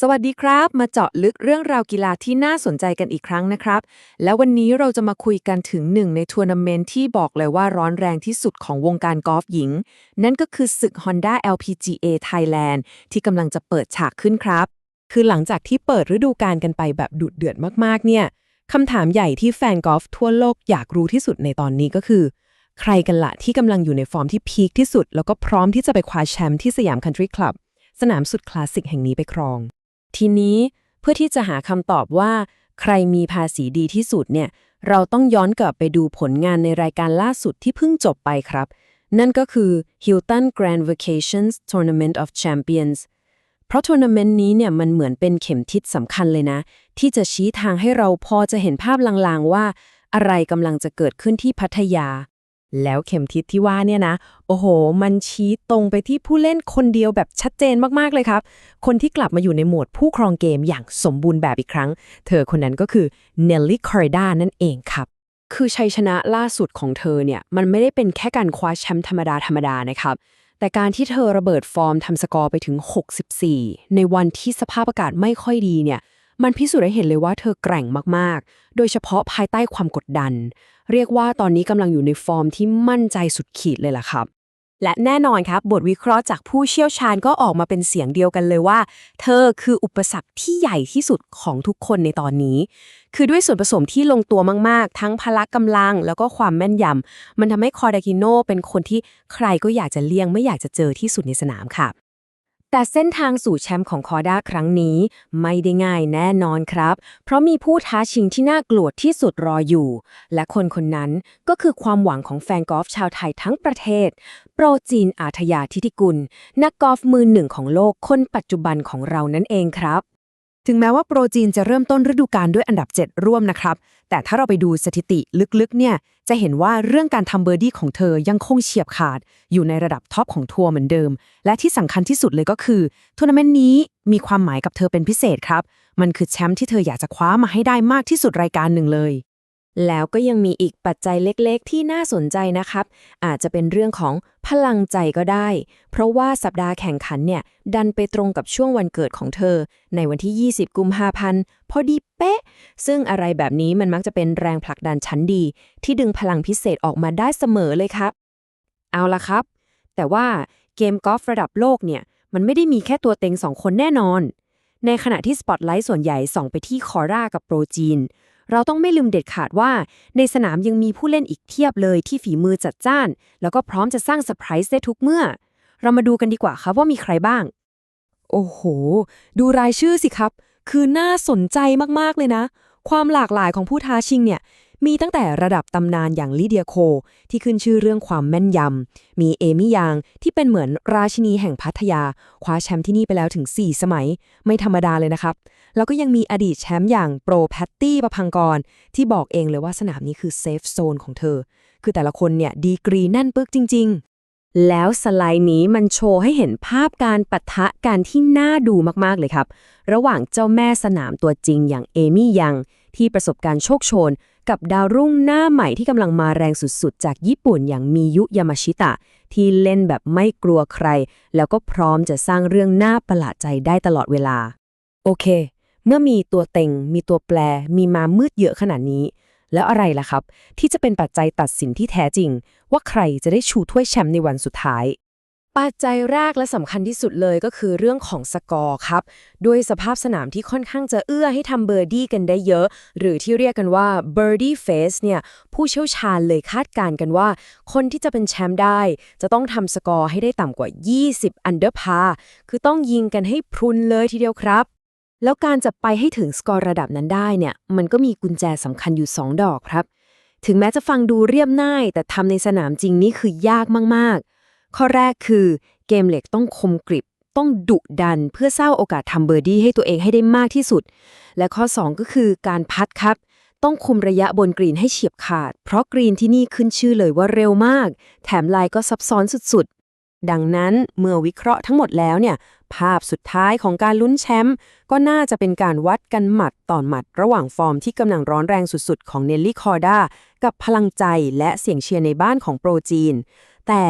สวัสดีครับ มาเจาะลึกเรื่องราวกีฬาที่น่าสนใจกันอีกครั้งนะครับ แล้ววันนี้เราจะมาคุยกันถึงหนึ่งในทัวร์นาเมนต์ที่บอกเลยว่าร้อนแรงที่สุดของวงการกอล์ฟหญิง นั่นก็คือศึก Honda LPGA Thailand ที่กำลังจะเปิดฉากขึ้นครับ คือหลังจากที่เปิดฤดูกาลกันไปแบบดุเดือดมากๆ เนี่ยคำถามใหญ่ที่แฟนกอล์ฟทั่วโลกอยากรู้ที่สุดในตอนนี้ก็คือ ใครกันละที่กำลังอยู่ในฟอร์มที่พีคที่สุด แล้วก็พร้อมที่จะไปคว้าแชมป์ที่สยามคันทรีคลับสนามสุดคลาสสิกแห่งนี้ไปครอง ทีนี้เพื่อที่จะหาคำตอบว่า ใครมีภาษีดีที่สุดเนี่ย เราต้องย้อนกลับไปดูผลงานในรายการล่าสุดที่เพิ่งจบไปครับ นั่นก็คือ Hilton Grand Vacations Tournament of Champions เพราะทัวร์นาเมนต์นี้เนี่ยมันเหมือนเป็นเข็มทิศสำคัญเลยนะ ที่จะชี้ทางให้เราพอจะเห็นภาพลางๆว่า อะไรกำลังจะเกิดขึ้นที่พัทยา แล้วเข็มทิศที่ว่าเนี่ยนะ โอ้โห มันชี้ตรงไปที่ผู้เล่นคนเดียวแบบชัดเจนมากๆเลยครับ คนที่กลับมาอยู่ในโหมดผู้ครองเกมอย่างสมบูรณ์แบบอีกครั้ง เธอคนนั้นก็คือเนลลี่คอร์ดานั่นเองครับ คือชัยชนะล่าสุดของเธอเนี่ย มันไม่ได้เป็นแค่การคว้าแชมป์ธรรมดาธรรมดานะครับ แต่การที่เธอระเบิดฟอร์มทำสกอร์ไปถึง 64 ในวันที่สภาพอากาศไม่ค่อยดีเนี่ย มันพิสูจน์ให้เห็นเลยว่าเธอแกร่งมากๆ โดยเฉพาะภายใต้ความกดดัน เรียกว่าตอนนี้กำลังอยู่ในฟอร์มที่มั่นใจสุดขีดเลยล่ะครับ และแน่นอนครับ บทวิเคราะห์จากผู้เชี่ยวชาญก็ออกมาเป็นเสียงเดียวกันเลยว่า เธอคืออุปสรรคที่ใหญ่ที่สุดของทุกคนในตอนนี้ คือด้วยส่วนผสมที่ลงตัวมากๆ ทั้งพละกำลังแล้วก็ความแม่นยำมันทำให้คอร์ดากิโนเป็นคนที่ใครก็อยากจะเลี่ยงไม่อยากจะเจอที่สุดในสนามค่ะ แต่เส้นทางสู่แชมป์ของคอร์ด้าครั้งนี้ ไม่ได้ง่ายแน่นอนครับ เพราะมีผู้ท้าชิงที่น่ากลัวที่สุดรออยู่ และคนคนนั้นก็คือความหวังของแฟนกอล์ฟชาวไทยทั้งประเทศ โปรจีนอาทยาทิติกุล นักกอล์ฟมือหนึ่งของโลกคนปัจจุบันของเรานั่นเองครับ ถึงแม้ว่าโปรจีนจะเริ่มต้นฤดูกาลด้วยอันดับ 7 ร่วมนะครับ แต่ถ้าเราไปดูสถิติลึกๆ เนี่ย จะเห็นว่าเรื่องการทำเบอร์ดี้ของเธอยังคงเฉียบขาด อยู่ในระดับท็อปของทัวร์เหมือนเดิม และที่สำคัญที่สุดเลยก็คือทัวร์นาเมนต์นี้มีความหมายกับเธอเป็นพิเศษครับ มันคือแชมป์ที่เธออยากจะคว้ามาให้ได้มากที่สุดรายการหนึ่งเลย แล้วก็ยังมีอีกปัจจัยเล็กๆ ที่น่าสนใจนะครับ อาจจะเป็นเรื่องของพลังใจก็ได้ เพราะว่าสัปดาห์แข่งขันเนี่ยดันไปตรงกับช่วงวันเกิดของเธอ ในวันที่ 20 กุมภาพันธ์พอดีเป๊ะ ซึ่งอะไรแบบนี้มันมักจะเป็นแรงผลักดันชั้นดี ที่ดึงพลังพิเศษออกมาได้เสมอเลยครับ เอาละครับ แต่ว่าเกมกอล์ฟระดับโลกเนี่ยมันไม่ได้มีแค่ตัวเต็งสองคนแน่นอน ในขณะที่สปอตไลท์ส่วนใหญ่ส่องไปที่คอร่ากับโปรจีน เราต้องไม่ลืมเด็ดขาดว่า ในสนามยังมีผู้เล่นอีกเทียบเลยที่ฝีมือจัดจ้าน แล้วก็พร้อมจะสร้างเซอร์ไพรส์ได้ทุกเมื่อ เรามาดูกันดีกว่าครับว่ามีใครบ้าง โอ้โห ดูรายชื่อสิครับ คือน่าสนใจมากๆเลยนะ ความหลากหลายของผู้ท้าชิงเนี่ยมีตั้งแต่ระดับตำนานอย่างลิเดียโค ที่ขึ้นชื่อเรื่องความแม่นยำ มีเอมี่ยางที่เป็นเหมือนราชินีแห่งพัทยา คว้าแชมป์ที่นี่ไปแล้วถึง 4 สมัย ไม่ธรรมดาเลยนะครับ แล้วก็ยังมีอดีตแชมป์อย่างโปรแพตตี้ประพังกร ที่บอกเองเลยว่าสนามนี้คือเซฟโซนของเธอ คือแต่ละคนเนี่ยดีกรีแน่นปึกจริง แล้วสไลด์นี้มันโชว์ให้เห็นภาพการปะทะกันที่น่าดูมาก ๆ เลยครับ ระหว่างเจ้าแม่สนามตัวจริงอย่างเอมี่ยัง ที่ประสบการณ์โชคโชน กับดาวรุ่งหน้าใหม่ที่กำลังมาแรงสุด ๆ จากญี่ปุ่นอย่างมียุยามาชิตะ ที่เล่นแบบไม่กลัวใคร แล้วก็พร้อมจะสร้างเรื่องน่าประหลาดใจได้ตลอดเวลา โอเค เมื่อมีตัวเต็ง มีตัวแปร มีมามืดเยอะขนาดนี้ แล้วอะไรล่ะครับ ที่จะเป็นปัจจัยตัดสินที่แท้จริง ว่าใครจะได้ชูถ้วยแชมป์ในวันสุดท้าย ปัจจัยแรกและสำคัญที่สุดเลยก็คือเรื่องของสกอร์ครับ ด้วยสภาพสนามที่ค่อนข้างจะเอื้อให้ทำเบอร์ดี้กันได้เยอะ หรือที่เรียกกันว่า birdie face เนี่ยผู้เชี่ยวชาญเลยคาดการณ์กันว่า คนที่จะเป็นแชมป์ได้ จะต้องทำสกอร์ให้ได้ต่ำกว่า 20 under par คือต้องยิงกันให้พรุนเลยทีเดียวครับ แล้วการจะไปให้ถึงสกอร์ระดับนั้นได้เนี่ย มันก็มีกุญแจสำคัญอยู่ 2 ดอกครับ ถึงแม้จะฟังดูเรียบง่าย แต่ทำในสนามจริงนี่คือยากมากๆ ข้อแรกคือเกมเหล็กต้องคมกริบ ต้องดุดันเพื่อสร้างโอกาสทำเบอร์ดี้ให้ตัวเองให้ได้มากที่สุด และข้อ 2 ก็คือการพัดครับ ต้องคุมระยะบนกรีนให้เฉียบขาด เพราะกรีนที่นี่ขึ้นชื่อเลยว่าเร็วมาก แถมลายก็ซับซ้อนสุดๆ ดังนั้นเมื่อวิเคราะห์ทั้งหมดแล้วเนี่ย ภาพสุดท้ายของการลุ้นแชมป์ก็น่าจะเป็นการวัดกันหมัดต่อหมัด ระหว่างฟอร์มที่กำลังร้อนแรงสุดๆ ของเนลลี่คอร์ด้ากับพลังใจและเสียงเชียร์ในบ้านของโปรจีน แต่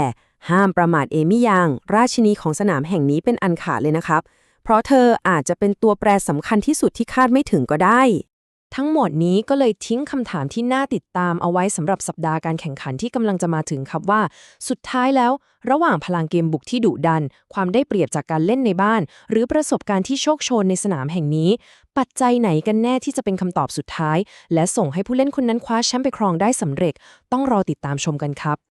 ห้ามประมาทเอมี่ยางราชินีของสนามแห่งนี้เป็นอันขาดเลยนะครับ เพราะเธออาจจะเป็นตัวแปรสำคัญที่สุดที่คาดไม่ถึงก็ได้ ทั้งหมดนี้ก็เลยทิ้งคำถามที่น่าติดตามเอาไว้สำหรับสัปดาห์การแข่งขันที่กำลังจะมาถึงครับว่า สุดท้ายแล้ว ระหว่างพลังเกมบุกที่ดุดัน ความได้เปรียบจากการเล่นในบ้าน หรือประสบการณ์ที่โชคโชนในสนามแห่งนี้ ปัจจัยไหนกันแน่ที่จะเป็นคำตอบสุดท้าย และส่งให้ผู้เล่นคนนั้นคว้าแชมป์ไปครองได้สำเร็จ ต้องรอติดตามชมกันครับ